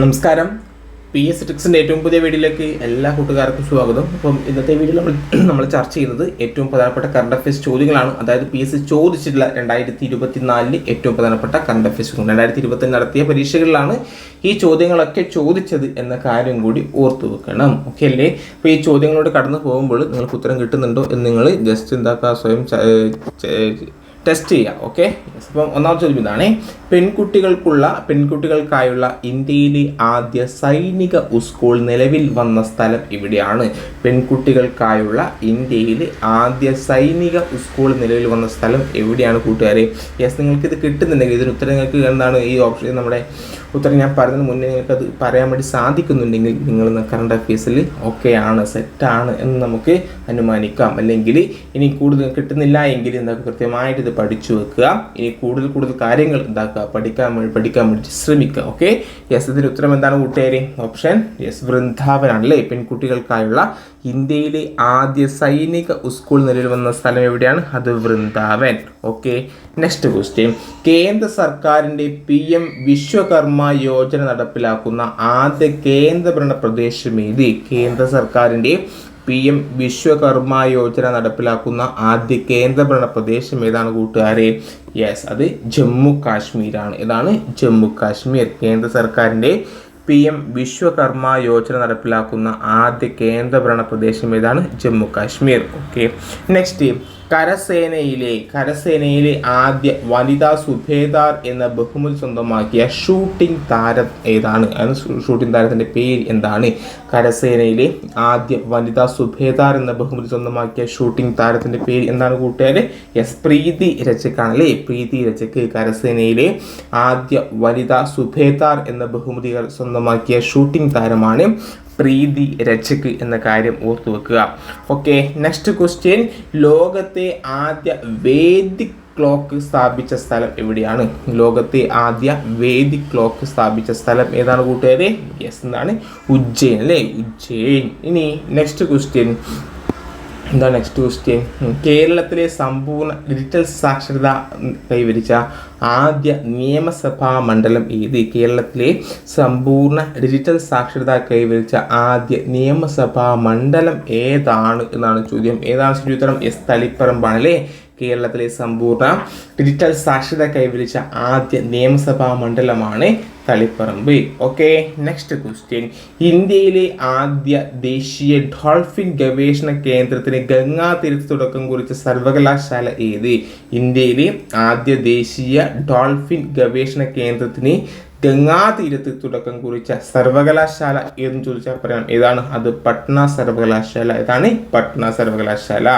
നമസ്കാരം. P S ടിക്സിന്റെ ഏറ്റവും പുതിയ വീഡിയോയിലേക്ക് എല്ലാ കൂട്ടുകാർക്കും സ്വാഗതം. അപ്പം ഇന്നത്തെ വീഡിയോ നമ്മൾ നമ്മൾ ചർച്ച ചെയ്യുന്നത് ഏറ്റവും പ്രധാനപ്പെട്ട കറണ്ട് അഫയേഴ്സ് ചോദ്യങ്ങളാണ്. അതായത് പി എസ് സി ചോദിച്ചിട്ടുള്ള രണ്ടായിരത്തി ഇരുപത്തി നാലിൽ ഏറ്റവും പ്രധാനപ്പെട്ട കറണ്ട് അഫയേഴ്സ് രണ്ടായിരത്തി ഇരുപത്തി നടത്തിയ പരീക്ഷകളിലാണ് ഈ ചോദ്യങ്ങളൊക്കെ ചോദിച്ചത് എന്ന കാര്യം കൂടി ഓർത്തു വെക്കണം. ഓക്കെ അല്ലേ? അപ്പോൾ ഈ ചോദ്യങ്ങളോട് കടന്നു പോകുമ്പോൾ നിങ്ങൾക്ക് ഉത്തരം കിട്ടുന്നുണ്ടോ എന്ന് നിങ്ങൾ ജസ്റ്റ് എന്താക്കുക സ്വയം ടെസ്റ്റ് ചെയ്യാം ഓക്കെ അപ്പം ഒന്നാമത്തെ ചോദ്യം ഇതാണ് പെൺകുട്ടികൾക്കുള്ള പെൺകുട്ടികൾക്കായുള്ള ഇന്ത്യയിലെ ആദ്യ സൈനിക സ്കൂൾ നിലവിൽ വന്ന സ്ഥലം ഇവിടെയാണ്. പെൺകുട്ടികൾക്കായുള്ള ഇന്ത്യയിലെ ആദ്യ സൈനിക സ്കൂൾ നിലവിൽ വന്ന സ്ഥലം എവിടെയാണ് കൂട്ടുകാരെ? യെസ് നിങ്ങൾക്ക് ഇത് കിട്ടുന്നുണ്ടെങ്കിൽ ഇതിന് ഉത്തരം നിങ്ങൾക്ക് എന്താണ്? ഈ ഓപ്ഷൻ നമ്മുടെ ഉത്തരം ഞാൻ പറഞ്ഞതിന് മുന്നേ നിങ്ങൾക്ക് അത് പറയാൻ വേണ്ടി സാധിക്കുന്നുണ്ടെങ്കിൽ നിങ്ങൾ കറണ്ട് അഫയേഴ്സിൽ ഓക്കെ ആണ് സെറ്റാണ് എന്ന് നമുക്ക് അനുമാനിക്കാം. അല്ലെങ്കിൽ ഇനി കൂടുതൽ കിട്ടുന്നില്ല എങ്കിൽ എന്താ കൃത്യമായിട്ട് ഇത് പഠിച്ചു വെക്കുക. ഇനി കൂടുതൽ കൂടുതൽ കാര്യങ്ങൾ എന്താക്കുക പഠിക്കാൻ വേണ്ടി പഠിക്കാൻ വേണ്ടി ശ്രമിക്കുക. ഓക്കെ യെസ് ഇതിന് ഉത്തരം എന്താണ് കൂട്ടുകാരി? ഓപ്ഷൻ യെസ് വൃന്ദാവനാണ് അല്ലേ പെൺകുട്ടികൾക്കായുള്ള ഇന്ത്യയിലെ ആദ്യ സൈനിക സ്കൂൾ നിലവിൽ വന്ന സ്ഥലം എവിടെയാണ്? അത് വൃന്ദാവൻ. ഓക്കെ നെക്സ്റ്റ് ക്വസ്റ്റ്യൻ കേന്ദ്ര സർക്കാരിന്റെ പി എം വിശ്വകർമ്മ യോജന നടപ്പിലാക്കുന്ന ആദ്യ കേന്ദ്രഭരണ പ്രദേശം ഏത്? കേന്ദ്ര സർക്കാരിന്റെ പി എം വിശ്വകർമ്മ യോജന നടപ്പിലാക്കുന്ന ആദ്യ കേന്ദ്രഭരണ പ്രദേശം ഏതാണ് കൂട്ടുകാരെ? യെസ് അത് ജമ്മു കാശ്മീരാണ്. ഇതാണ് ജമ്മു കാശ്മീർ. കേന്ദ്ര സർക്കാരിന്റെ പി എം വിശ്വകർമ്മ യോജന നടപ്പിലാക്കുന്ന ആദ്യ കേന്ദ്രഭരണ പ്രദേശം ഏതാണ്? ജമ്മു കാശ്മീർ. ഓക്കെ നെക്സ്റ്റ് കരസേനയിലെ കരസേനയിലെ ആദ്യ വനിതാ സുഭേദാർ എന്ന ബഹുമതി സ്വന്തമാക്കിയ ഷൂട്ടിംഗ് താരം ഏതാണ്? ഷൂട്ടിംഗ് താരത്തിന്റെ പേര് എന്താണ്? കരസേനയിലെ ആദ്യ വനിതാ സുഭേദാർ എന്ന ബഹുമതി സ്വന്തമാക്കിയ ഷൂട്ടിംഗ് താരത്തിന്റെ പേര് എന്താണ് കൂട്ടുകാരെ? എസ് പ്രീതി രചക്കാണ് അല്ലേ? പ്രീതി രചക്ക് കരസേനയിലെ ആദ്യ വനിതാ സുഭേദാർ എന്ന ബഹുമതി സ്വന്തമാക്കിയ ഷൂട്ടിംഗ് താരമാണ് പ്രീതി രചക്ക് എന്ന കാര്യം ഓർത്തു വെക്കുക ഓക്കെ നെക്സ്റ്റ് ക്വസ്റ്റ്യൻ ലോകത്തെ ആദ്യ വേദിക് ക്ലോക്ക് സ്ഥാപിച്ച സ്ഥലം എവിടെയാണ്? ലോകത്തെ ആദ്യ വേദിക് ക്ലോക്ക് സ്ഥാപിച്ച സ്ഥലം ഏതാണ് കൂട്ടുകാരെ? യെസ് എന്താണ്? ഉജ്ജയിൻ അല്ലേ? ഉജ്ജയിൻ. ഇനി നെക്സ്റ്റ് ക്വസ്റ്റ്യൻ എന്താ നെക്സ്റ്റ് ക്വസ്റ്റ്യൻ കേരളത്തിലെ സമ്പൂർണ ഡിജിറ്റൽ സാക്ഷരത കൈവരിച്ച ആദ്യ നിയമസഭാ മണ്ഡലം ഏത്? കേരളത്തിലെ സമ്പൂർണ ഡിജിറ്റൽ സാക്ഷരത കൈവരിച്ച ആദ്യ നിയമസഭാ മണ്ഡലം ഏതാണ് എന്നാണ് ചോദ്യം. ഏതാണ് ചോദ്യം എസ് തളിപ്പറമ്പാണ് അല്ലേ? കേരളത്തിലെ സമ്പൂർണ ഡിജിറ്റൽ സാക്ഷരത കൈവരിച്ച ആദ്യ നിയമസഭാ മണ്ഡലമാണ് തളിപ്പറമ്പ്. ഓക്കെ നെക്സ്റ്റ് ക്വസ്റ്റ്യൻ ഇന്ത്യയിലെ ആദ്യ ദേശീയ ഡോൾഫിൻ ഗവേഷണ കേന്ദ്രത്തിന് ഗംഗാ തീരത്ത് തുടക്കം കുറിച്ച സർവകലാശാല ഏത്? ഇന്ത്യയിലെ ആദ്യ ദേശീയ ഡോൾഫിൻ ഗവേഷണ കേന്ദ്രത്തിന് ഗംഗാ തീരത്ത് തുടക്കം കുറിച്ച സർവകലാശാല എന്ന് ചോദിച്ചാൽ പറയാം. ഏതാണ്? അത് പട്ന സർവകലാശാല. ഏതാണ്? പട്ന സർവകലാശാല.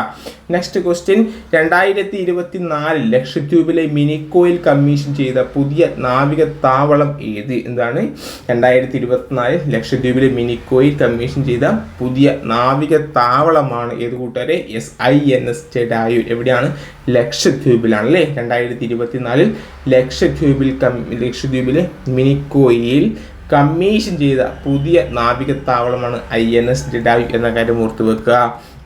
നെക്സ്റ്റ് ക്വസ്റ്റ്യൻ രണ്ടായിരത്തി ഇരുപത്തി നാലിൽ ലക്ഷദ്വീപിലെ മിനിക്കോയിൽ കമ്മീഷൻ ചെയ്ത പുതിയ നാവിക താവളം ഏത് എന്താണ്? രണ്ടായിരത്തി ഇരുപത്തിനാല് ലക്ഷദ്വീപിൽ മിനിക്കോയിൽ കമ്മീഷൻ ചെയ്ത പുതിയ നാവിക താവളമാണ് ഏത് കൂട്ടുകാരെ? എസ് ഐ എൻ എസ് ചെഡായൂർ എവിടെയാണ്? ലക്ഷദ്വീപിലാണ് അല്ലേ രണ്ടായിരത്തി ഇരുപത്തിനാലിൽ ലക്ഷദ്വീപിൽ കം ലക്ഷദ്വീപിലെ മിനിക്കോയിൽ കമ്മീഷൻ ചെയ്ത പുതിയ നാവികത്താവളമാണ് ഐ എൻ എസ് ജഡായു എന്ന കാര്യം ഓർത്തു വെക്കുക.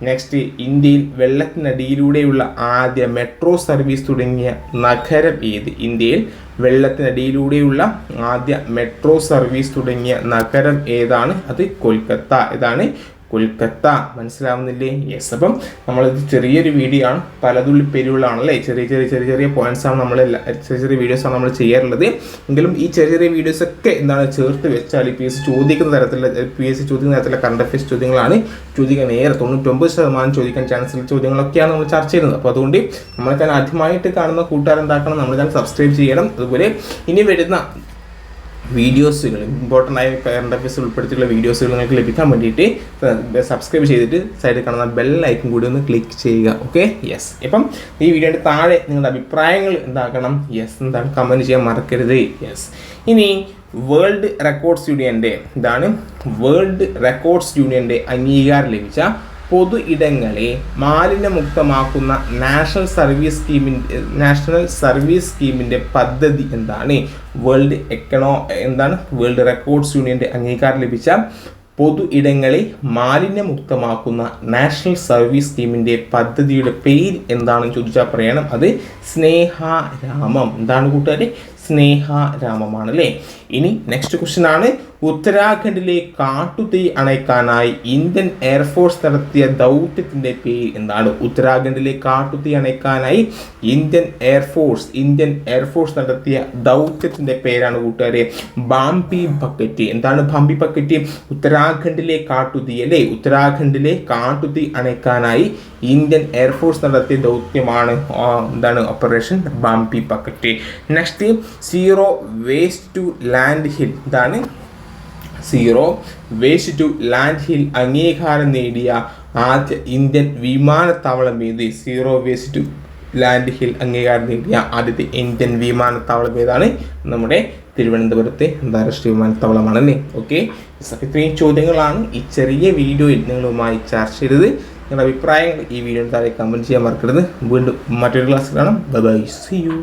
നെക്സ്റ്റ് ഇന്ത്യയിൽ വെള്ളത്തിനടിയിലൂടെയുള്ള ആദ്യ മെട്രോ സർവീസ് തുടങ്ങിയ നഗരം ഏത് ഇന്ത്യയിൽ വെള്ളത്തിനടിയിലൂടെയുള്ള ആദ്യ മെട്രോ സർവീസ് തുടങ്ങിയ നഗരം ഏതാണ്? അത് കൊൽക്കത്ത. ഇതാണ് കൊൽക്കത്ത മനസ്സിലാവുന്നില്ലേ? യെസ് അപ്പം നമ്മളിത് ചെറിയൊരു വീഡിയോ ആണ്. പലതുള്ളി പേരുകളാണല്ലേ ചെറിയ ചെറിയ ചെറിയ ചെറിയ പോയിന്റ്സ് ആണ് നമ്മൾ ചെറിയ ചെറിയ വീഡിയോസ് ആണ് നമ്മൾ ചെയ്യാറുള്ളത്. എങ്കിലും ഈ ചെറിയ ചെറിയ വീഡിയോസ് ഒക്കെ എന്താണ് ചേർത്ത് വെച്ചാൽ പി എസ് ചോദിക്കുന്ന തരത്തിലുള്ള പി എസ് സി ചോദിക്കുന്ന തരത്തിലുള്ള കറണ്ട് അഫയേഴ്സ് ചോദ്യങ്ങളാണ്. ചോദിക്കാൻ ഏറെ തൊണ്ണൂറ്റൊമ്പത് ശതമാനം ചോദിക്കാൻ ചാൻസുള്ള ചോദ്യങ്ങളൊക്കെയാണ് നമ്മൾ ചർച്ച ചെയ്യുന്നത്. അപ്പോൾ അതുകൊണ്ട് നമ്മളെ തന്നെ ആദ്യമായിട്ട് കാണുന്ന കൂട്ടുകാരെന്താക്കണം? നമ്മൾ തന്നെ സബ്സ്ക്രൈബ് ചെയ്യണം. അതുപോലെ ഇനി വരുന്ന വീഡിയോസുകൾ ഇമ്പോർട്ടന്റ് ആയ കറണ്ട് അഫയേഴ്സ് ഉൾപ്പെടുത്തിയിട്ടുള്ള വീഡിയോസുകൾ നിങ്ങൾക്ക് ലഭിക്കാൻ വേണ്ടിയിട്ട് സബ്സ്ക്രൈബ് ചെയ്തിട്ട് സൈഡിൽ കാണുന്ന ബെൽ ഐക്കൺ കൂടി ഒന്ന് ക്ലിക്ക് ചെയ്യുക ഓക്കെ യെസ് ഇപ്പം ഈ വീഡിയോയുടെ താഴെ നിങ്ങളുടെ അഭിപ്രായങ്ങൾ എന്താക്കണം? യെസ് എന്താണ്? കമന്റ് ചെയ്യാൻ മറക്കരുത്. യെസ് ഇനി വേൾഡ് റെക്കോർഡ്സ് യൂണിയന്റെ ഇതാണ് വേൾഡ് റെക്കോർഡ്സ് യൂണിയന്റെ അംഗീകാരം ലഭിച്ച പൊതു ഇടങ്ങളെ മാലിന്യമുക്തമാക്കുന്ന നാഷണൽ സർവീസ് സ്കീമിന്റെ നാഷണൽ സർവീസ് സ്കീമിന്റെ പദ്ധതി എന്താണ്? വേൾഡ് എക്കണോ എന്താണ്? വേൾഡ് റെക്കോർഡ്സ് യൂണിയന്റെ അംഗീകാരം ലഭിച്ച പൊതു ഇടങ്ങളെ മാലിന്യമുക്തമാക്കുന്ന നാഷണൽ സർവീസ് സ്കീമിന്റെ പദ്ധതിയുടെ പേര് എന്താണെന്ന് ചോദിച്ചാൽ പറയണം. അത് സ്നേഹാരാമം. എന്താണ് കൂട്ടുകാരെ? സ്നേഹാരാമമാണ് അല്ലേ ഇനി നെക്സ്റ്റ് ക്വസ്റ്റ്യൻ ആണ്. ഉത്തരാഖണ്ഡിലെ കാട്ടുതീ അണയ്ക്കാനായി ഇന്ത്യൻ എയർഫോഴ്സ് നടത്തിയ ദൗത്യത്തിന്റെ പേര് എന്താണ്? ഉത്തരാഖണ്ഡിലെ കാട്ടുതീ അണയ്ക്കാനായി Indian air force Indian air force നടത്തിയ ദൗത്യത്തിന്റെ പേരാണ് കൂട്ടുകാരെ ബാംബി ബക്കറ്റ്. എന്താണ് ബാംബി ബക്കറ്റ്? ഉത്തരാഖണ്ഡിലെ കാട്ടുതീ അല്ലേ? ഉത്തരാഖണ്ഡിലെ കാട്ടുതീ അണയ്ക്കാനായി ഇന്ത്യൻ എയർഫോഴ്സ് നടത്തിയ ദൗത്യമാണ് എന്താണ് operation Bambi bucket next zero waste to landfill ഇതാണ് zero waste to landfill അംഗീകാരം നേടിയ ആദ്യ ഇന്ത്യൻ വിമാനത്താവളം ഏത്? Zero waste to landfill അംഗീകാരം നേടിയ ആദ്യത്തെ ഇന്ത്യൻ വിമാനത്താവളം ഏതാണ്? നമ്മുടെ തിരുവനന്തപുരത്തെ അന്താരാഷ്ട്ര വിമാനത്താവളമാണല്ലേ? ഓക്കെ ഇത്രയും ചോദ്യങ്ങളാണ് ഈ ചെറിയ വീഡിയോയിൽ നിങ്ങളുമായി ചർച്ച ചെയ്തത്. നിങ്ങളുടെ അഭിപ്രായങ്ങൾ ഈ വീഡിയോ താഴെ കമന്റ് ചെയ്യാൻ മറക്കരുത്. വീണ്ടും മറ്റൊരു ക്ലാസ്സിൽ കാണാം. By C U